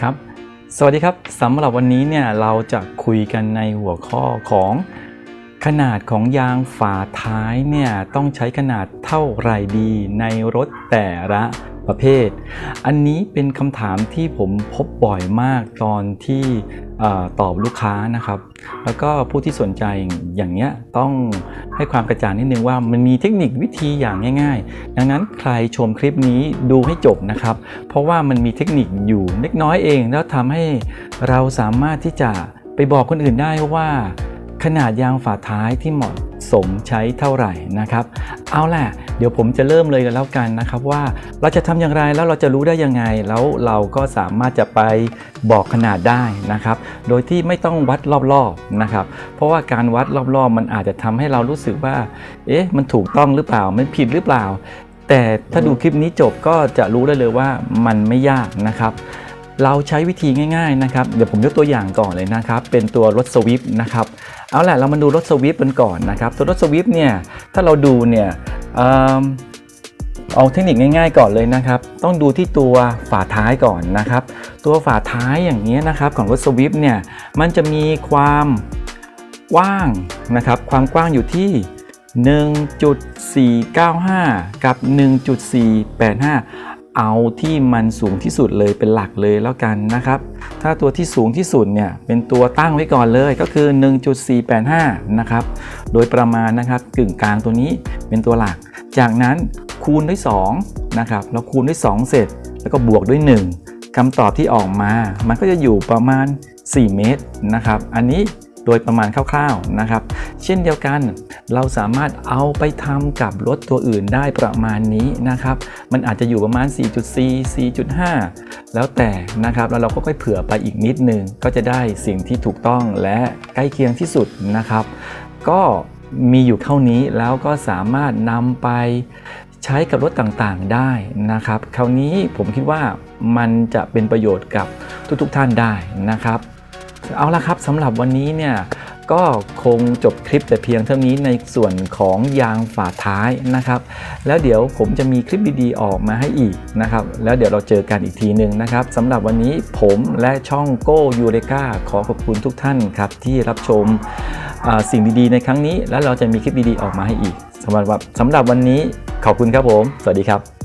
ครับ สวัสดีครับสำหรับวันนี้เนี่ยเราจะคุยกันในหัวข้อของขนาดของยางฝาท้ายเนี่ยต้องใช้ขนาดเท่าไหร่ดีในรถแต่ละ ประเภท อันนี้เป็นคำถามที่ผมพบบ่อยมากตอนที่ตอบลูกค้านะครับ แล้วก็ผู้ที่สนใจอย่างเนี้ยต้องให้ความกระจ่างนิดนึงว่ามันมีเทคนิควิธีอย่างง่าย ๆ ดังนั้นใครชมคลิปนี้ดูให้จบนะครับ เพราะว่ามันมีเทคนิคอยู่เล็กน้อยเอง แล้วทำให้เราสามารถที่จะไปบอกคนอื่นได้ว่า ขนาดยางฝาท้ายที่เหมาะสมใช้เท่าไหร่นะครับ เอาแหละเดี๋ยวผมจะเริ่มเลยกันแล้วกันนะครับว่าเราจะทำอย่างไรแล้วเราจะรู้ได้ยังไง แล้วเราก็สามารถจะไปบอกขนาดได้นะครับ โดยที่ไม่ต้องวัดรอบๆนะครับ เพราะว่าการวัดรอบๆ มันอาจจะทำให้เรารู้สึกว่า เอ๊ะ มันถูกต้องหรือเปล่า มันผิดหรือเปล่า แต่ถ้าดูคลิปนี้จบก็จะรู้ได้เลยว่ามันไม่ยากนะครับ เราใช้วิธีง่ายๆนะครับเดี๋ยวผมยกตัวอย่างก่อนเลยนะครับ เป็นตัวรถสวิฟต์นะครับเอาแหละเรามาดูรถสวิฟต์กันก่อนนะครับ ตัวรถสวิฟต์เนี่ยถ้าเราดูเนี่ยเอิ่มเอาเทคนิคง่ายๆก่อนเลยนะครับ ต้องดูที่ตัวฝาท้ายก่อนนะครับ ตัวฝาท้ายอย่างนี้ยนะครับของรถสวิฟต์เนี่ยมันจะมีความกว้างนะครับ ความกว้างอยู่ที่1.495 กับ 1.485 เอาที่มันสูงที่สุดเลยเป็นหลักเลยแล้วกันนะครับ ถ้าตัวที่สูงที่สุดเนี่ยเป็นตัวตั้งไว้ก่อนเลยก็คือ 1.485 นะครับ โดยประมาณนะครับกึ่งกลางตัวนี้เป็นตัวหลัก จากนั้นคูณด้วย2นะครับแล้วคูณด้วย 2 เสร็จ แล้วก็บวกด้วย 1คำตอบที่ออกมา มันก็จะอยู่ประมาณ 4 เมตรนะครับ อันนี้ โดยประมาณคร่าวๆนะครับ เช่นเดียวกันเราสามารถเอาไปทำกับรถตัวอื่นได้ประมาณนี้นะครับ มันอาจจะอยู่ประมาณ 4.4 4.5 แล้วแต่นะครับแล้วเราก็ค่อยเผื่อไปอีกนิดนึงก็จะได้สิ่งที่ถูกต้องและใกล้เคียงที่สุดนะครับ ก็มีอยู่เท่านี้แล้วก็สามารถนำไปใช้กับรถต่างๆได้นะครับ คราวนี้ผมคิดว่ามันจะเป็นประโยชน์กับทุกๆท่านได้นะครับ เอาละครับสำหรับวันนี้เนี่ยก็คงจบคลิปแต่เพียงเท่านี้ในส่วนของยางฝาท้ายนะครับ แล้วเดี๋ยวผมจะมีคลิปดีๆออกมาให้อีกนะครับ แล้วเดี๋ยวเราเจอกันอีกทีหนึ่งนะครับสำหรับวันนี้ผมและช่องโก้ยูเรกาขอขอบคุณทุกท่านครับ ที่รับชมสิ่งดีๆในครั้งนี้ แล้วเราจะมีคลิปดีๆออกมาให้อีกสำหรับสำหรับวันนี้ขอบคุณครับผม สวัสดีครับ